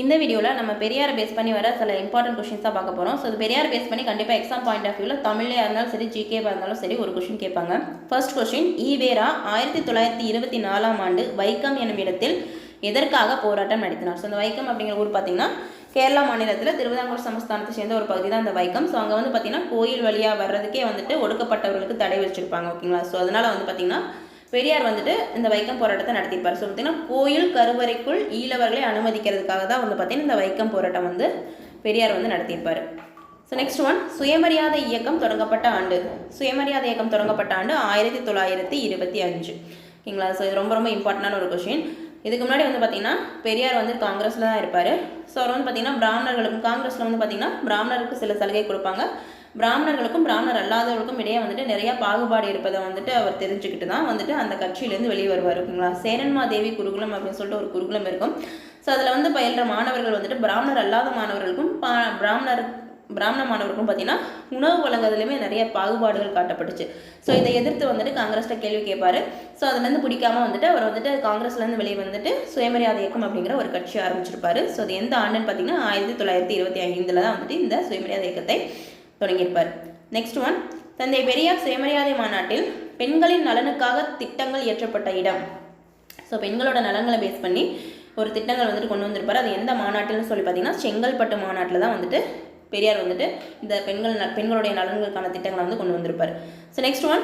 இந்த வீடியோவில் நம்ம பெரியாரை பேஸ் பண்ணி வர சில இம்பார்ட்டன்ட் கொஷின்ஸாக பார்க்க போகிறோம் ஸோ இது பெரியார் பேஸ் பண்ணி கண்டிப்பாக எக்ஸாம் பாயிண்ட் ஆஃப் வியூவில் தமிழ்லையாக இருந்தாலும் சரி ஜிகேவாக இருந்தாலும் சரி ஒரு கொஷின் கேட்பாங்க. ஃபர்ஸ்ட் கொஷின் ஈவேரா ஆயிரத்தி தொள்ளாயிரத்தி இருபத்தி நாலாம் ஆண்டு வைக்கம் எனும் இடத்தில் எதற்காக போராட்டம் நடத்தினார்? ஸோ இந்த வைக்கம் அப்படிங்கிற ஊர் பார்த்தீங்கன்னா கேரளா மாநிலத்தில் திருவிதாங்கூர் சமஸ்தானத்தை சேர்ந்த ஒரு பகுதி தான் அந்த வைக்கம். ஸோ அங்கே வந்து பார்த்தீங்கன்னா கோயில் வழியாக வர்றதுக்கே வந்துட்டு ஒடுக்கப்பட்டவர்களுக்கு தடை வச்சிருப்பாங்க ஓகேங்களா ஸோ அதனால் வந்து பார்த்தீங்கன்னா பெரியார் வந்துட்டு இந்த வைக்கம் போராட்டத்தை நடத்தியிருப்பார். ஸோ பார்த்தீங்கன்னா கோயில் கருவறைக்குள் ஈழவர்களை அனுமதிக்கிறதுக்காக தான் வந்து பார்த்தீங்கன்னா இந்த வைக்கம் போராட்டம் வந்து பெரியார் வந்து நடத்தியிருப்பார். ஸோ நெக்ஸ்ட் ஒன் சுயமரியாதை இயக்கம் தொடங்கப்பட்ட ஆண்டு. சுயமரியாதை இயக்கம் தொடங்கப்பட்ட ஆண்டு ஆயிரத்தி தொள்ளாயிரத்தி இருபத்தி அஞ்சு. ஓகேங்களா? ஸோ இது ரொம்ப ரொம்ப இம்பார்ட்டண்டான ஒரு கொஷின் இதுக்கு முன்னாடி வந்து பார்த்தீங்கன்னா பெரியார் வந்து காங்கிரஸில் தான் இருப்பார். ஸோ அவர் வந்து பார்த்தீங்கன்னா பிராமணர்களுக்கும் காங்கிரஸில் வந்து பார்த்தீங்கன்னா பிராமணருக்கு சில சலுகை கொடுப்பாங்க. பிராமணர்களுக்கும் பிராமணர் அல்லாதவர்களுக்கும் இடையே வந்துட்டு நிறைய பாகுபாடு இருப்பதை வந்துட்டு அவர் தெரிஞ்சுக்கிட்டு தான் வந்துட்டு அந்த கட்சியிலேருந்து வெளியே வருவார் ஓகேங்களா? சேரன்மாதேவி குருகுலம் அப்படின்னு சொல்லிட்டு ஒரு குருகுலம் இருக்கும். ஸோ அதில் வந்து பயின்ற மாணவர்கள் வந்துட்டு பிராமணர் அல்லாத மாணவர்களுக்கும் பா பிராமணர் பிராமண மாணவருக்கும் பார்த்தீங்கன்னா உணவு வழங்குறதுலையுமே நிறைய பாகுபாடுகள் காட்டப்பட்டுச்சு. ஸோ இதை எதிர்த்து வந்துட்டு காங்கிரஸில் கேள்வி கேட்பார். ஸோ அதுலேருந்து பிடிக்காம வந்துட்டு அவர் வந்துட்டு காங்கிரஸ்லேருந்து வெளியே வந்துட்டு சுயமரியாதை இயக்கம் அப்படிங்கிற ஒரு கட்சி ஆரம்பிச்சிருப்பாரு. ஸோ அது எந்த ஆண்டுன்னு பார்த்தீங்கன்னா ஆயிரத்தி தொள்ளாயிரத்தி இருபத்தி ஐந்தில் தான் வந்துட்டு இந்த சுயமரியாதை இயக்கத்தை தொடங்கியிருப்பார். நெக்ஸ்ட் ஒன் தந்தை பெரியார் சுயமரியாதை மாநாட்டில் பெண்களின் நலனுக்காக திட்டங்கள் இயற்றப்பட்ட இடம். ஸோ பெண்களோட நலன்களை பேஸ் பண்ணி ஒரு திட்டங்கள் வந்துட்டு கொண்டு வந்திருப்பார். அது எந்த மாநாட்டில்னு சொல்லி பார்த்தீங்கன்னா செங்கல்பட்டு மாநாட்டில் தான் வந்துட்டு பெரியார் வந்துட்டு இந்த பெண்கள் பெண்களுடைய நலன்களுக்கான திட்டங்களை வந்து கொண்டு வந்திருப்பார். ஸோ நெக்ஸ்ட் ஒன்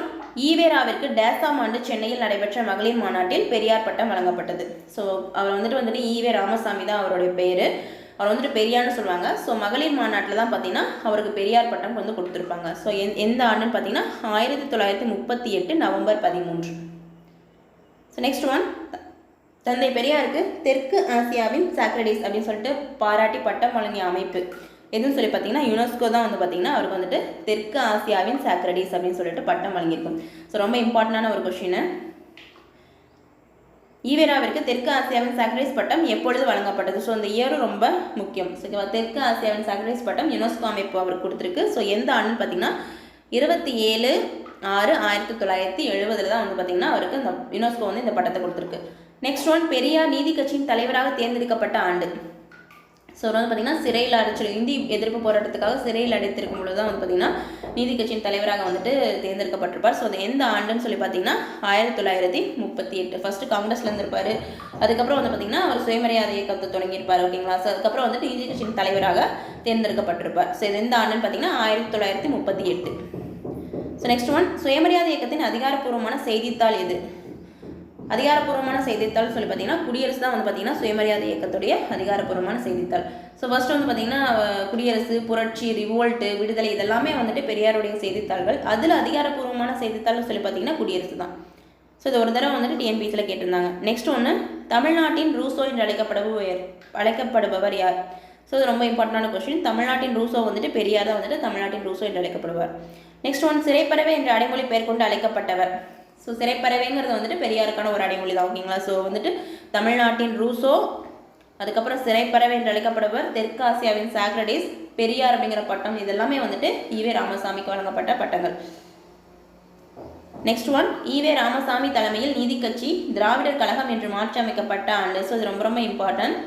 ஈவேராவிற்கு டேசாம் ஆண்டு சென்னையில் நடைபெற்ற மகளிர் மாநாட்டில் பெரியார் பட்டம் வழங்கப்பட்டது. ஸோ அவர் வந்துட்டு வந்துட்டு ஈவே ராமசாமி தான் அவருடைய பேர். அவர் வந்துட்டு பெரியார்னு சொல்லுவாங்க. ஸோ மகளிர் மாநாட்டில் தான் பார்த்தீங்கன்னா அவருக்கு பெரியார் பட்டம் வந்து கொடுத்துருப்பாங்க. ஸோ எந் எந்த ஆண்டுன்னு பார்த்தீங்கன்னா ஆயிரத்தி தொள்ளாயிரத்தி முப்பத்தி எட்டு நவம்பர் பதிமூன்று. ஸோ நெக்ஸ்ட் ஒன் தந்தை பெரியாருக்கு தெற்கு ஆசியாவின் சாக்ரடிஸ் அப்படின்னு சொல்லிட்டு பாராட்டி பட்டம் வழங்கிய அமைப்பு. எதுன்னு சொல்லி பார்த்தீங்கன்னா யுனெஸ்கோ தான் வந்து பார்த்தீங்கன்னா அவருக்கு வந்துட்டு தெற்கு ஆசியாவின் சாக்ரடிஸ் அப்படின்னு சொல்லிட்டு பட்டம் வழங்கியிருக்கும். ஸோ ரொம்ப இம்பார்ட்டண்டான ஒரு கொஷின் ஈவேராவிற்கு தெற்கு ஆசியாவின் சாக்ரைஸ் பட்டம் எப்பொழுது வழங்கப்பட்டது? ஸோ அந்த இயரும் ரொம்ப முக்கியம். ஓகேவா தெற்கு ஆசியாவின் சாக்ரடிஸ் பட்டம் யுனெஸ்கோ அமைப்பு அவருக்கு கொடுத்துருக்கு. ஸோ எந்த ஆண்டுன்னு பார்த்தீங்கன்னா இருபத்தி ஏழு ஆறு ஆயிரத்தி தொள்ளாயிரத்தி எழுபதில் தான் வந்து பார்த்தீங்கன்னா அவருக்கு இந்த யுனெஸ்கோ வந்து இந்த பட்டத்தை கொடுத்துருக்கு. நெக்ஸ்ட் ஒன் பெரியார் நீதி கட்சியின் தலைவராக தேர்ந்தெடுக்கப்பட்ட ஆண்டு. ஸோ வந்து பார்த்தீங்கன்னா சிறையில் அடைச்சிரு இந்தி எதிர்ப்பு போராட்டத்துக்காக சிறையில் அடைத்திருக்கும் பொழுது தான் வந்து பார்த்தீங்கன்னா நீதி கட்சியின் தலைவராக வந்துட்டு தேர்ந்தெடுக்கப்பட்டிருப்பார். ஸோ அது எந்த ஆண்டுன்னு சொல்லி பார்த்தீங்கன்னா ஆயிரத்தி தொள்ளாயிரத்தி முப்பத்தி எட்டு. ஃபஸ்ட்டு காங்கிரஸ்ல இருந்திருப்பார். அதுக்கப்புறம் வந்து பார்த்தீங்கன்னா அவர் சுயமரியாதை இயக்கத்தை தொடங்கியிருப்பார் ஓகேங்களா ஸோ அதுக்கப்புறம் வந்துட்டு நீதி கட்சியின் தலைவராக தேர்ந்தெடுக்கப்பட்டிருப்பார். ஸோ இது எந்த ஆண்டுன்னு பார்த்தீங்கன்னா ஆயிரத்தி தொள்ளாயிரத்தி முப்பத்தி எட்டு. ஸோ நெக்ஸ்ட் ஒன் சுயமரியாதை இயக்கத்தின் அதிகாரப்பூர்வமான செய்தித்தாள் எது? அதிகாரப்பூர்வமான செய்தித்தாள் சொல்லி பார்த்தீங்கன்னா குடியரசு தான் வந்து பார்த்தீங்கன்னா சுயமரியாதை இயக்கத்துடைய அதிகாரப்பூர்வமான செய்தித்தாள். ஸோ ஃபர்ஸ்ட் வந்து பார்த்தீங்கன்னா குடியரசு புரட்சி ரிவோல்ட்டு விடுதலை இதெல்லாமே வந்துட்டு பெரியாருடைய செய்தித்தாள்கள். அதில் அதிகாரப்பூர்வமான செய்தித்தாள்னு சொல்லி பார்த்தீங்கன்னா குடியரசு தான். ஸோ இது ஒரு தடவை வந்துட்டு டிஎன்பிசியில் கேட்டிருந்தாங்க. நெக்ஸ்ட் ஒன்று தமிழ்நாட்டின் ரூசோ என்று அழைக்கப்படுபவர் அழைக்கப்படுபவர் யார்? ஸோ இது ரொம்ப இம்பார்ட்டண்டான கொஸ்டின் தமிழ்நாட்டின் ரூசோ வந்துட்டு பெரியார் தான் வந்துட்டு தமிழ்நாட்டின் ரூசோ என்று அழைக்கப்படுவார். நெக்ஸ்ட் ஒன் சிறைப்பறவை என்ற அடைமொழி பெயர் கொண்டு அழைக்கப்பட்டவர். ஸோ சிறைப்பறவைங்கிறது வந்துட்டு பெரியாருக்கான ஒரு அடைமொழி தான் ஓகேங்களா? ஸோ வந்துட்டு தமிழ்நாட்டின் ரூசோ அதுக்கப்புறம் சிறைப்பறவை என்று அழைக்கப்படுவர் தெற்காசியாவின் சாக்ரடிஸ் பெரியார் அப்படிங்கிற பட்டம் இதெல்லாமே வந்துட்டு ஈவே ராமசாமிக்கு வழங்கப்பட்ட பட்டங்கள். நெக்ஸ்ட் ஒன் ஈவே ராமசாமி தலைமையில் நீதி கட்சி திராவிடர் கழகம் என்று மாற்றி அமைக்கப்பட்ட ஆண்டு. ஸோ இது ரொம்ப ரொம்ப இம்பார்ட்டன்ட்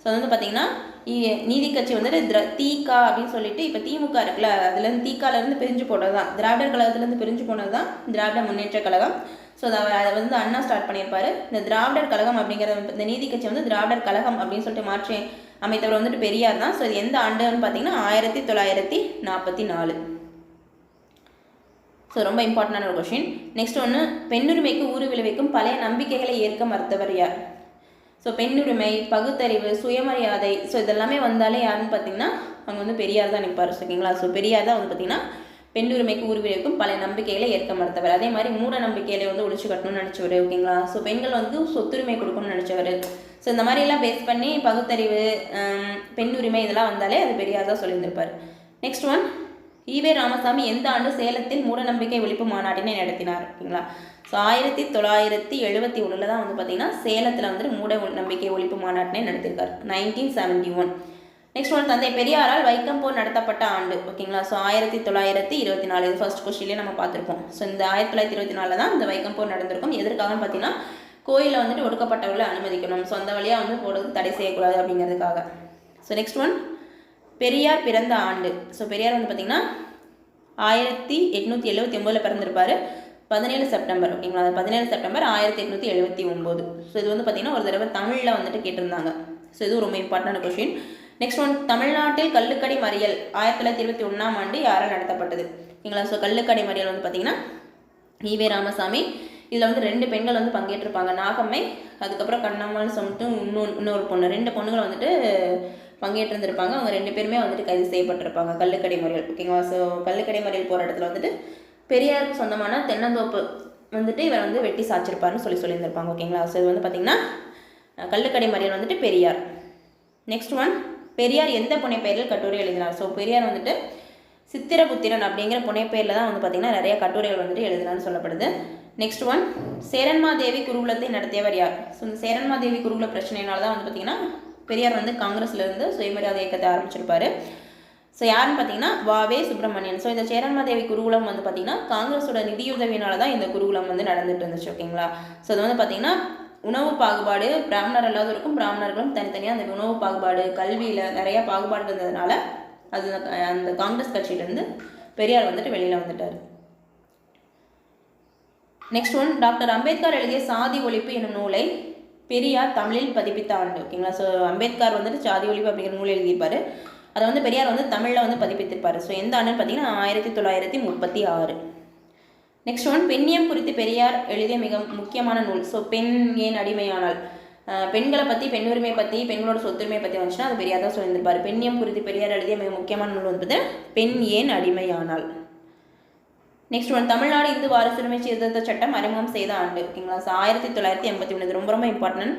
ஸோ அது வந்து பார்த்தீங்கன்னா இ- நீதி கட்சி வந்துட்டு திர தீகா அப்படின்னு சொல்லிட்டு இப்போ திமுக இருக்குல்ல அதுலேருந்து தீகாலேருந்து பிரிஞ்சு போனது தான் திராவிடர் கழகத்துலேருந்து பிரிஞ்சு போனது தான் திராவிட முன்னேற்ற கழகம். ஸோ அதை அவர் அதை வந்து அண்ணா ஸ்டார்ட் பண்ணியிருப்பாரு. இந்த திராவிடர் கழகம் அப்படிங்கிறத இந்த நீதி கட்சி வந்து திராவிடர் கழகம் அப்படின்னு சொல்லிட்டு மாற்றி அமைத்தவர் வந்துட்டு பெரியார் தான் ஸோ இது எந்த ஆண்டுன்னு பார்த்தீங்கன்னா ஆயிரத்தி தொள்ளாயிரத்தி நாற்பத்தி நாலு. ஸோ ரொம்ப இம்பார்ட்டண்டான ஒரு கொஷின் நெக்ஸ்ட் ஒன்று பெண்ணுரிமைக்கு ஊறு விளைவிக்கும் பழைய நம்பிக்கைகளை ஏற்க மறுத்தவர் யார்? ஸோ பெண்ணுரிமை பகுத்தறிவு சுயமரியாதை. ஸோ இதெல்லாமே வந்தாலே யாருன்னு பார்த்தீங்கன்னா அவங்க வந்து பெரியார் தான் நிற்பார். ஓகேங்களா ஸோ பெரியார் தான் வந்து பார்த்தீங்கன்னா பெண்ணுரிமைக்கு ஊறு பல பழைய நம்பிக்கைகளை ஏற்க மறுத்தவர். அதே மாதிரி மூட நம்பிக்கைகளை வந்து ஒழிச்சு கட்டணும்னு நினச்சவர் ஓகேங்களா? ஸோ பெண்கள் வந்து சொத்துரிமை கொடுக்கணும்னு நினச்சவர். ஸோ இந்த மாதிரிலாம் பேஸ் பண்ணி பகுத்தறிவு பெண்ணுரிமை இதெல்லாம் வந்தாலே அது பெரியார் தான் சொல்லியிருந்திருப்பார். நெக்ஸ்ட் ஒன் ஈவே ராமசாமி எந்த ஆண்டு சேலத்தில் மூடநம்பிக்கை ஒழிப்பு மாநாட்டினை நடத்தினார்? ஓகேங்களா? ஸோ ஆயிரத்தி தொள்ளாயிரத்தி எழுபத்தி ஒன்றில் தான் வந்து பார்த்தீங்கன்னா சேலத்தில் வந்து மூட நம்பிக்கை ஒழிப்பு மாநாட்டினை நடத்தியிருக்கார் nineteen seventy one next one தந்தை பெரியாரால் வைக்கம் போர் நடத்தப்பட்ட ஆண்டு. ஓகேங்களா? ஸோ ஆயிரத்தி தொள்ளாயிரத்தி இருபத்தி நாலு. இது ஃபர்ஸ்ட் கொஸ்டின்லேயே நம்ம பார்த்துருப்போம். ஸோ இந்த ஆயிரத்தி தொள்ளாயிரத்தி இருபத்தி நாலில் தான் இந்த வைக்கம் போர் நடந்திருக்கும். எதற்காகன்னு பார்த்தீங்கன்னா கோயிலில் வந்துட்டு ஒடுக்கப்பட்டவர்களை அனுமதிக்கணும். ஸோ அந்த வழியாக வந்து போடுறது தடை செய்யக்கூடாது அப்படிங்கிறதுக்காக. ஸோ நெக்ஸ்ட் ஒன் பெரியார் பிறந்த ஆண்டு. ஸோ பெரியார் வந்து பார்த்திங்கன்னா ஆயிரத்தி எட்நூற்றி எழுபத்தி ஒம்போதில் பிறந்திருப்பார். பதினேழு செப்டம்பர். ஓகேங்களா? அது பதினேழு செப்டம்பர் ஆயிரத்தி எட்நூற்றி எழுபத்தி ஒம்பது ஸோ இது வந்து பார்த்திங்கன்னா ஒரு தடவை தமிழில் வந்துட்டு கேட்டிருந்தாங்க. ஸோ இது ரொம்ப இம்பார்ட்டன்ட் கொஷின் நெக்ஸ்ட் ஒன் தமிழ்நாட்டில் கல்லுக்கடி மறியல் ஆயிரத்தி தொள்ளாயிரத்தி இருபத்தி ஒன்றாம் ஆண்டு யாரால் நடத்தப்பட்டது? ஓகேங்களா? ஸோ கல்லுக்கடை மறியல் வந்து பார்த்திங்கன்னா ஈவே ராமசாமி. இதில் வந்து ரெண்டு பெண்கள் வந்து பங்கேற்றிருப்பாங்க. நாகம்மை அதுக்கப்புறம் கண்ணம்மான்னு சொல்லிட்டு இன்னொன்று இன்னொரு பொண்ணு. ரெண்டு பொண்ணுகள் வந்துட்டு பங்கேற்றிருந்திருப்பாங்க. அவங்க ரெண்டு பேருமே வந்துட்டு கைது செய்யப்பட்டிருப்பாங்க. கல்லுக்கடை மறியல் ஓகேங்களா? ஸோ கல்லுக்கடை மறியல் போராட்டத்தில் வந்துட்டு பெரியாருக்கு சொந்தமான தென்னந்தோப்பு வந்துட்டு இவர் வந்து வெட்டி சாச்சிருப்பாருன்னு சொல்லி சொல்லியிருந்திருப்பாங்க. ஓகேங்களா? ஸோ இது வந்து பார்த்திங்கன்னா கல்லுக்கடை மறியல் வந்துட்டு பெரியார். நெக்ஸ்ட் ஒன் பெரியார் எந்த புனைப்பெயரில் கட்டுரை எழுதினார்? ஸோ பெரியார் வந்துட்டு சித்திரபுத்திரன் அப்படிங்கிற புனைப்பெயரில் தான் வந்து பார்த்திங்கன்னா நிறைய கட்டுரைகள் வந்துட்டு எழுதினான்னு சொல்லப்படுது. நெக்ஸ்ட் ஒன் சேரன்மாதேவி குருகுலத்தை நடத்தியவர் யார்? ஸோ இந்த சேரன்மாதேவி குருகுல பிரச்சனையினால தான் வந்து பார்த்திங்கன்னா பெரியார் வந்து காங்கிரஸ்லேருந்து சுயமரியாதை இயக்கத்தை ஆரம்பிச்சிருப்பாரு. ஸோ யாருன்னு பார்த்தீங்கன்னா வாவே சுப்பிரமணியன். ஸோ இந்த சேரன்மாதேவி குருகுலம் வந்து பார்த்தீங்கன்னா காங்கிரஸோட நிதியுதவியினால தான் இந்த குருகுலம் வந்து நடந்துட்டு இருந்துச்சு ஓகேங்களா? ஸோ அது வந்து பார்த்திங்கன்னா உணவு பாகுபாடு பிராமணர் அல்லாதவருக்கும் பிராமணர்களும் தனித்தனியாக அந்த உணவு பாகுபாடு கல்வியில் நிறைய பாகுபாடு இருந்ததுனால அது அந்த காங்கிரஸ் கட்சியிலேருந்து பெரியார் வந்துட்டு வெளியில் வந்துட்டார். நெக்ஸ்ட் ஒன் டாக்டர் அம்பேத்கர் எழுதிய சாதி ஒழிப்பு என்னும் நூலை பெரியார் தமிழில் பதிப்பித்த ஆண்டு ஓகேங்களா ஸோ அம்பேத்கர் வந்துட்டு சாதி ஒழிப்பு அப்படிங்கிற நூல் எழுதியிருப்பார். அதை வந்து பெரியார் வந்து தமிழில் வந்து பதிப்பித்திருப்பார். ஸோ எந்த ஆண்டுன்னு பார்த்தீங்கன்னா ஆயிரத்தி தொள்ளாயிரத்தி முப்பத்தி ஆறு. நெக்ஸ்ட் ஒன் பெண்ணியம் குறித்து பெரியார் எழுதிய மிக முக்கியமான நூல். ஸோ பெண் ஏன் அடிமையானால் பெண்களை பற்றி பெண் உரிமை பற்றி பெண்களோட சொத்துரிமை பற்றி வந்துச்சுன்னா அது பெரியார் தான் சொல்லியிருந்திருப்பார். பெண்ணியம் குறித்து பெரியார் எழுதிய மிக முக்கியமான நூல் வந்து பெண் ஏன் அடிமையானால் நெக்ஸ்ட் ஒன் தமிழ்நாடு இந்து வாரிசுரிமை சீர்திருத்த சட்டம் அறிமுகம் செய்த ஆண்டு ஓகேங்களா ஸோ ஆயிரத்தி தொள்ளாயிரத்தி எண்பத்தி ஒன்று ரொம்ப ரொம்ப இம்பார்ட்டன்ட்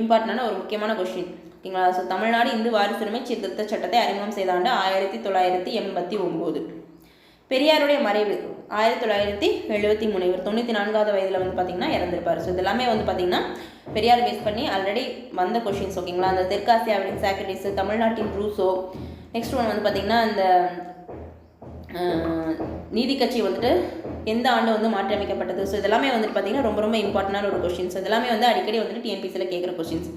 இம்பார்ட்டண்டான ஒரு முக்கியமான கொஸ்டின் ஓகேங்களா ஸோ தமிழ்நாடு இந்து வாரிசுரிமை சீர்திருத்த சட்டத்தை அறிமுகம் செய்த ஆண்டு ஆயிரத்தி தொள்ளாயிரத்தி எண்பத்தி ஒம்பது. பெரியாருடைய மறைவு ஆயிரத்தி தொள்ளாயிரத்தி எழுபத்தி மூணு. இவர் தொண்ணூற்றி நான்காவது வயதில் வந்து பார்த்திங்கன்னா இறந்திருப்பார். ஸோ இதெல்லாமே வந்து பார்த்திங்கன்னா பெரியார் பேஸ் பண்ணி ஆல்ரெடி வந்த கொஷின்ஸ் ஓகேங்களா அந்த தெற்காசியாவின் சாக்ரட்டிஸ் தமிழ்நாட்டின் ரூசோ நெக்ஸ்ட் ஒன் வந்து பார்த்திங்கன்னா இந்த நீதி கட்சி வந்துட்டு எந்த ஆண்டு வந்து மாற்றியமைக்கப்பட்டது ஸோ இதெல்லாமே வந்துட்டு பார்த்திங்கன்னா ரொம்ப ரொம்ப இம்பார்ட்டண்டான ஒரு கொஷின்ஸ் இதெல்லாமே வந்து அடிக்கடி வந்துட்டு டிஎன்பிசியில் கேட்குற கொஷின்ஸ்